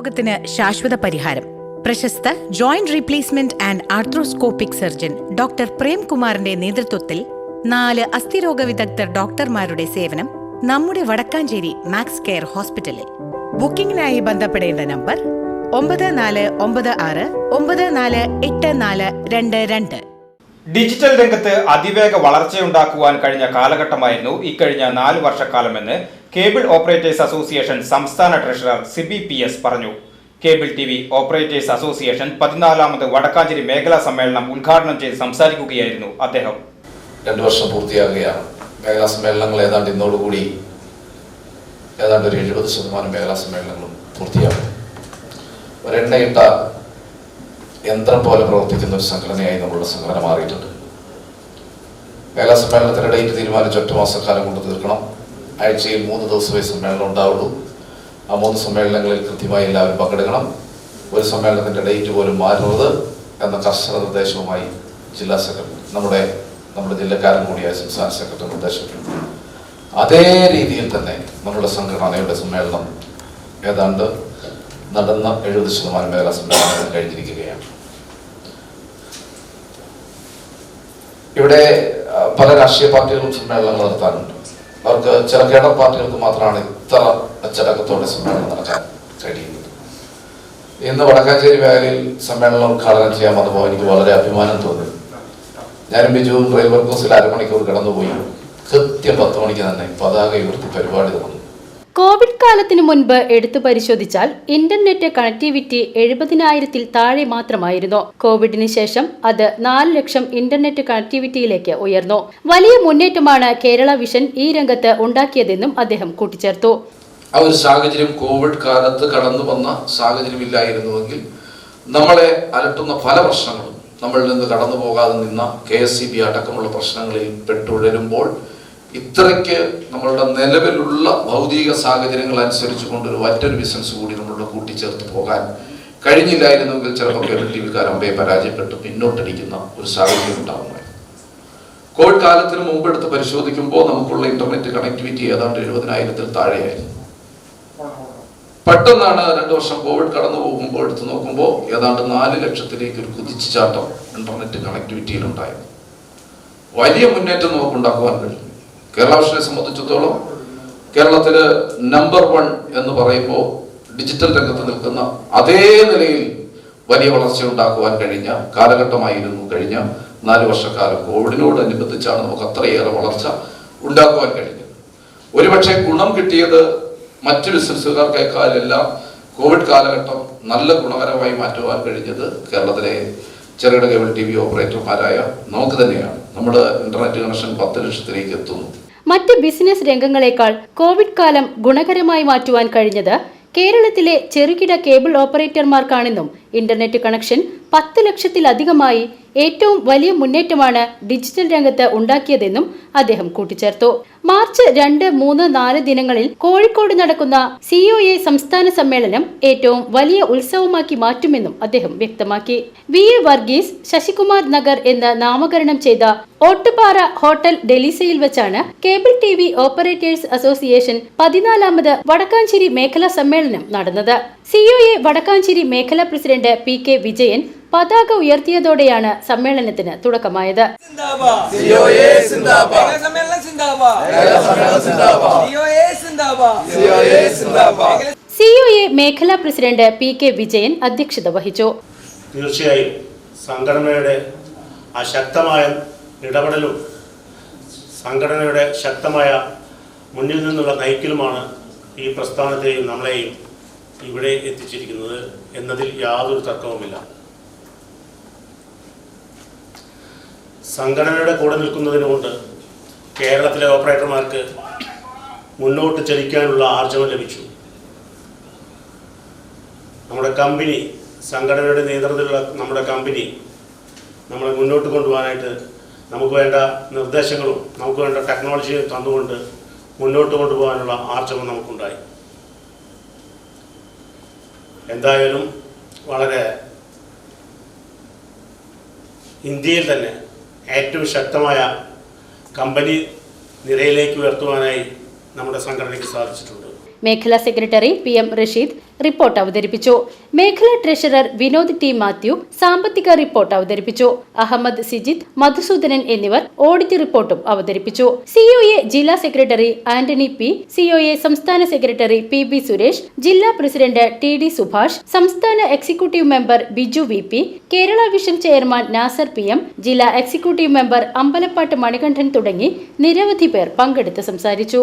രോഗത്തിന് ശാശ്വത പരിഹാരം. പ്രശസ്ത joint replacement and arthroscopic surgeon doctor പ്രേംകുമാറിന്റെ നേതൃത്വത്തിൽ നാല് അസ്ഥിരോഗ വിദഗ്ധർ ഡോക്ടർമാരുടെ സേവനം നമ്മുടെ വടക്കാഞ്ചേരി മാക്സ് കെയർ ഹോസ്പിറ്റലിൽ. ബുക്കിംഗിനായി ബന്ധപ്പെടേണ്ട നമ്പർ ഒമ്പത് നാല് ഒമ്പത് ആറ് ഒമ്പത് നാല് എട്ട് നാല് രണ്ട് രണ്ട്. ഡിജിറ്റൽ രംഗത്ത് അതിവേഗ വളർച്ചയുണ്ടാക്കുവാൻ കഴിഞ്ഞ കാലഘട്ടമായിരുന്നു ഇക്കഴിഞ്ഞ നാല് വർഷക്കാലമെന്ന് കേബിൾ ഓപ്പറേറ്റേഴ്സ് അസോസിയേഷൻ സംസ്ഥാന ട്രഷറർ സിബി പി എസ് പറഞ്ഞു. Cable T V operators association പതിനാലാമത് Vadakkanchery മേഖലാ സമ്മേളനം ഉദ്ഘാടനം ചെയ്ത് സംസാരിക്കുകയായിരുന്നു അദ്ദേഹം. രണ്ടു വർഷം പൂർത്തിയാകുകയാണ്. മേഖലാ സമ്മേളനങ്ങൾ ഏതാണ്ട് ഇന്നോടുകൂടി ഏതാണ്ട് ഒരു എഴുപത് ശതമാനം മേഖലാ സമ്മേളനങ്ങളും പൂർത്തിയാകും. ഒരെണ്ണയിട്ട യന്ത്രം പോലെ പ്രവർത്തിക്കുന്ന ഒരു സംഘടനയായി നമ്മളുടെ സംഘടന മാറിയിട്ടുണ്ട്. മേഖലാ സമ്മേളനത്തിന്റെ ഡേറ്റ് തീരുമാനിച്ച് ഒറ്റ മാസക്കാലം കൊണ്ട് തീർക്കണം. ആഴ്ചയിൽ മൂന്ന് ദിവസമേ സമ്മേളനം ഉണ്ടാവുള്ളൂ. ആ മൂന്ന് സമ്മേളനങ്ങളിൽ കൃത്യമായി എല്ലാവരും പങ്കെടുക്കണം. ഒരു സമ്മേളനത്തിന്റെ ഡേറ്റ് പോലും മാറരുത് എന്ന കർശന നിർദ്ദേശവുമായി ജില്ലാ സെക്രട്ടറി നമ്മുടെ നമ്മുടെ ജില്ലക്കാരൻ കൂടിയായ സംസ്ഥാന സെക്രട്ടറി നിർദ്ദേശിച്ചിട്ടുണ്ട് അതേ രീതിയിൽ തന്നെ നമ്മുടെ സംഘടനയുടെ സമ്മേളനം ഏതാണ്ട് നടന്ന എഴുപത് ശതമാനം മേഖലാ സമ്മേളനങ്ങൾ കഴിഞ്ഞിരിക്കുകയാണ്. ഇവിടെ പല രാഷ്ട്രീയ പാർട്ടികളും സമ്മേളനങ്ങൾ നടത്താറുണ്ട്. അവർക്ക് ചില കേഡർ പാർട്ടികൾക്ക് മാത്രമാണ് ഇത്ര അച്ചടക്കത്തോടെ സമ്മേളനം നടക്കാൻ കഴിയുന്നത്. ഇന്ന് വടക്കാഞ്ചേരി മേഖലയിൽ സമ്മേളനം ഉദ്ഘാടനം ചെയ്യാൻ വന്നപ്പോൾ എനിക്ക് വളരെ അഭിമാനം തോന്നി. ഞാനും ബിജുവും റെയിൽ വർക്കേഴ്സിൽ അരമണിക്കൂർ കടന്നുപോയി. കൃത്യം പത്ത് മണിക്ക് തന്നെ പതാക ഉയർത്തി പരിപാടി തുടങ്ങി കോവിഡ് കാലത്തിനു മുൻപ് എടുത്തു പരിശോധിച്ചാൽ ഇന്റർനെറ്റ് കണക്ടിവിറ്റി എഴുപതിനായിരത്തിൽ താഴെ മാത്രമായിരുന്നു. കോവിഡിന് ശേഷം അത് നാല് ലക്ഷം ഇന്റർനെറ്റ് കണക്ടിവിറ്റിയിലേക്ക് ഉയർന്നു. വലിയ മുന്നേറ്റമാണ് കേരള വിഷൻ ഈ രംഗത്ത് ഉണ്ടാക്കിയതെന്നും അദ്ദേഹം കൂട്ടിച്ചേർത്തു. ആ ഒരു സാഹചര്യം കോവിഡ് കാലത്ത് കടന്നു വന്ന സാഹചര്യം ഇല്ലായിരുന്നുവെങ്കിൽ നമ്മളെ അലട്ടുന്ന പല പ്രശ്നങ്ങളും നമ്മളിൽ നിന്ന് കടന്നു പോകാതെ നിന്ന കെ എസ് സി ബി അടക്കമുള്ള പ്രശ്നങ്ങളിൽ പെട്ടുഴരുമ്പോൾ ഇത്രയ്ക്ക് നമ്മളുടെ നിലവിലുള്ള ഭൗതിക സാഹചര്യങ്ങൾ അനുസരിച്ച് കൊണ്ടൊരു മറ്റൊരു ബിസിനസ് കൂടി നമ്മളുടെ കൂട്ടിച്ചേർത്ത് പോകാൻ കഴിഞ്ഞില്ലായിരുന്നുവെങ്കിൽ ചിലപ്പോൾ കേബിൾ ടി വിക്കാർ അമ്പയെ പരാജയപ്പെട്ട്. പിന്നോട്ടടിക്കുന്ന ഒരു സാഹചര്യം ഉണ്ടാകുമായിരുന്നു. കോവിഡ് കാലത്തിന് മുമ്പ് എടുത്ത് പരിശോധിക്കുമ്പോൾ നമുക്കുള്ള ഇന്റർനെറ്റ് കണക്ടിവിറ്റി ഏതാണ്ട് എഴുപതിനായിരത്തിൽ താഴെയായിരുന്നു. പെട്ടെന്നാണ് രണ്ടു വർഷം കോവിഡ് കടന്നു പോകുമ്പോൾ എടുത്തു നോക്കുമ്പോൾ ഏതാണ്ട് നാല് ലക്ഷത്തിലേക്ക് ഒരു കുതിച്ചുചാട്ടം ഇന്റർനെറ്റ് കണക്ടിവിറ്റിയിൽ ഉണ്ടായിരുന്നു വലിയ മുന്നേറ്റം നമുക്ക് ഉണ്ടാക്കുവാൻ കഴിഞ്ഞു. കേരള വിഷനെ സംബന്ധിച്ചിടത്തോളം കേരളത്തിൽ നമ്പർ വൺ എന്ന് പറയുമ്പോൾ ഡിജിറ്റൽ രംഗത്ത് നിൽക്കുന്ന അതേ നിലയിൽ വലിയ വളർച്ച ഉണ്ടാക്കുവാൻ കഴിഞ്ഞ കാലഘട്ടമായിരുന്നു കഴിഞ്ഞ നാല് വർഷക്കാലം. കോവിഡിനോടനുബന്ധിച്ചാണ് നമുക്ക് അത്രയേറെ വളർച്ച ഉണ്ടാക്കുവാൻ കഴിഞ്ഞത്. ഒരുപക്ഷെ ഗുണം കിട്ടിയത് മറ്റു ബിസിനസ്സുകാർക്കേക്കാളെല്ലാം കോവിഡ് കാലഘട്ടം നല്ല ഗുണകരമായി മാറ്റുവാൻ കഴിഞ്ഞത് കേരളത്തിലെ ചെറുകിട കേബിൾ ടി വി ഓപ്പറേറ്റർമാരായ നമുക്ക് തന്നെയാണ് നമ്മുടെ ഇന്റർനെറ്റ് കണക്ഷൻ പത്ത് ലക്ഷത്തിലേക്ക് എത്തുന്നു. മറ്റ് ബിസിനസ് രംഗങ്ങളെക്കാൾ കോവിഡ് കാലം ഗുണകരമായി മാറ്റുവാൻ കഴിഞ്ഞത് കേരളത്തിലെ ചെറുകിട കേബിൾ ഓപ്പറേറ്റർമാർക്കാണെന്നും ഇന്റർനെറ്റ് കണക്ഷൻ പത്ത് ലക്ഷത്തിലധികമായി ഏറ്റവും വലിയ മുന്നേറ്റമാണ് ഡിജിറ്റൽ രംഗത്ത് ഉണ്ടാക്കിയതെന്നും അദ്ദേഹം കൂട്ടിച്ചേർത്തു. മാർച്ച് രണ്ട് മൂന്ന് നാല് ദിനങ്ങളിൽ കോഴിക്കോട് നടക്കുന്ന സിഒഎ സംസ്ഥാന സമ്മേളനം ഏറ്റവും വലിയ ഉത്സവമാക്കി മാറ്റുമെന്നും അദ്ദേഹം വ്യക്തമാക്കി. വി. എ വർഗീസ് ശശികുമാർ നഗർ എന്ന് നാമകരണം ചെയ്ത ഓട്ടുപാറ ഹോട്ടൽ ഡെലിസയിൽ വെച്ചാണ് cable T V operators association പതിനാലാമത് Vadakkanchery മേഖലാ സമ്മേളനം നടന്നത്. സിഒഎ വടക്കാഞ്ചേരി മേഖലാ പ്രസിഡന്റ് പി കെ വിജയൻ പതാക ഉയർത്തിയതോടെയാണ് സമ്മേളനത്തിന് തുടക്കമായത്. സിഒഎ സിന്ദാബാദ്. മേഖലാ സമ്മേളനം സിന്ദാബാദ്. മേഖലാ സമ്മേളനം സിന്ദാബാദ്. സിഒഎ സിന്ദാബാദ്. സിഒഎ സിന്ദാബാദ്. സിഒഎ മേഖലാ പ്രസിഡന്റ് പി കെ വിജയൻ അധ്യക്ഷത വഹിച്ചു. തീർച്ചയായും സംഘടനയുടെ ആ ശക്തമായ ഇടപെടലും സംഘടനയുടെ ശക്തമായ മുന്നിൽ നിന്നുള്ള നയിക്കലുമാണ് ഈ പ്രസ്ഥാനത്തെയും നമ്മളെയും ഇവിടെ എത്തിച്ചിരിക്കുന്നത് എന്നതിൽ യാതൊരു തർക്കവുമില്ല. സംഘടനയുടെ കൂടെ നിൽക്കുന്നതിനുകൊണ്ട് കേരളത്തിലെ ഓപ്പറേറ്റർമാർക്ക് മുന്നോട്ട് ചലിക്കാനുള്ള ആർജവം ലഭിച്ചു. നമ്മുടെ കമ്പനി സംഘടനയുടെ നേതൃത്വത്തിലുള്ള നമ്മുടെ കമ്പനി നമ്മളെ മുന്നോട്ട് കൊണ്ടുപോകാനായിട്ട് നമുക്ക് വേണ്ട നിർദ്ദേശങ്ങളും നമുക്ക് വേണ്ട ടെക്നോളജിയും തന്നുകൊണ്ട് മുന്നോട്ട് കൊണ്ടുപോകാനുള്ള ആർജവം നമുക്കുണ്ടായി. എന്തായാലും വളരെ ഇന്ത്യയിൽ തന്നെ ഏറ്റവും ശക്തമായ കമ്പനി നിരയിലേക്ക് ഉയർത്തുവാനായി നമ്മുടെ സംഘടനയ്ക്ക് സാധിച്ചിട്ടുണ്ട്. മേഖലാ secretary P M Rasheed report അവതരിപ്പിച്ചു. മേഖലാ ട്രഷറർ വിനോദ് ടി മാത്യു സാമ്പത്തിക റിപ്പോർട്ട് അവതരിപ്പിച്ചു. അഹമ്മദ് സിജിത്ത് മധുസൂദനൻ എന്നിവർ ഓഡിറ്റ് റിപ്പോർട്ടും അവതരിപ്പിച്ചു. സിഒഎ ജില്ലാ സെക്രട്ടറി ആന്റണി പി സിഒഎ സംസ്ഥാന സെക്രട്ടറി പി ബി സുരേഷ് ജില്ലാ പ്രസിഡന്റ് ടി ഡി സുഭാഷ് സംസ്ഥാന executive member Biju V P Kerala vision chairman Nasar P M ജില്ലാ എക്സിക്യൂട്ടീവ് മെമ്പർ അമ്പലപ്പാട്ട് മണികണ്ഠൻ തുടങ്ങി നിരവധി പേർ പങ്കെടുത്ത് സംസാരിച്ചു.